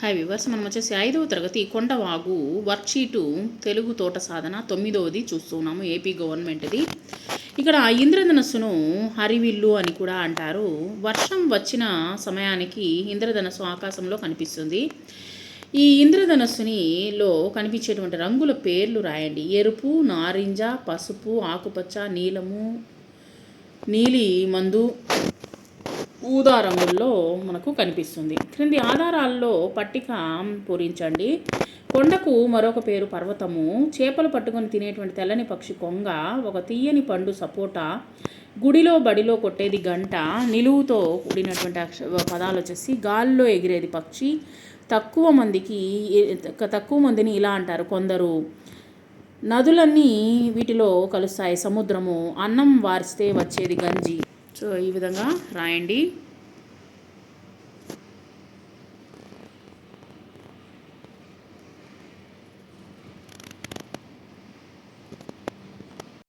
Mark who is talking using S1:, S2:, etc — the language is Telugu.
S1: హాయ్ వివర్స్ మనం వచ్చేసి ఐదవ తరగతి కొండవాగు వర్క్షీటు తెలుగు తోట సాధన తొమ్మిదవది చూస్తున్నాము ఏపీ గవర్నమెంట్ది. ఇక్కడ ఇంద్రధనస్సును హరివిల్లు అని కూడా అంటారు. వర్షం వచ్చిన సమయానికి ఇంద్రధనస్సు ఆకాశంలో కనిపిస్తుంది. ఈ ఇంద్రధనస్సుని లో కనిపించేటువంటి రంగుల పేర్లు రాయండి. ఎరుపు నారింజ పసుపు ఆకుపచ్చ నీలము నీలి మందు ఊదా రంగుల్లో మనకు కనిపిస్తుంది. క్రింది ఆధారాల్లో పట్టిక పూరించండి. కొండకు మరొక పేరు పర్వతము. చేపలు పట్టుకొని తినేటువంటి తెల్లని పక్షి కొంగ ఒక తీయని పండు సపోటా గుడిలో బడిలో కొట్టేది గంట నిలువుతో కూడినటువంటి అక్ష పదాలు వచ్చేసి గాల్లో ఎగిరేది పక్షి. తక్కువ మందికి తక్కువ మందిని ఇలా అంటారు కొందరు. నదులన్నీ వీటిలో కలుస్తాయి. సముద్రము అన్నం వారిస్తే వచ్చేది గంజి. సో ఈ విధంగా రాయండి.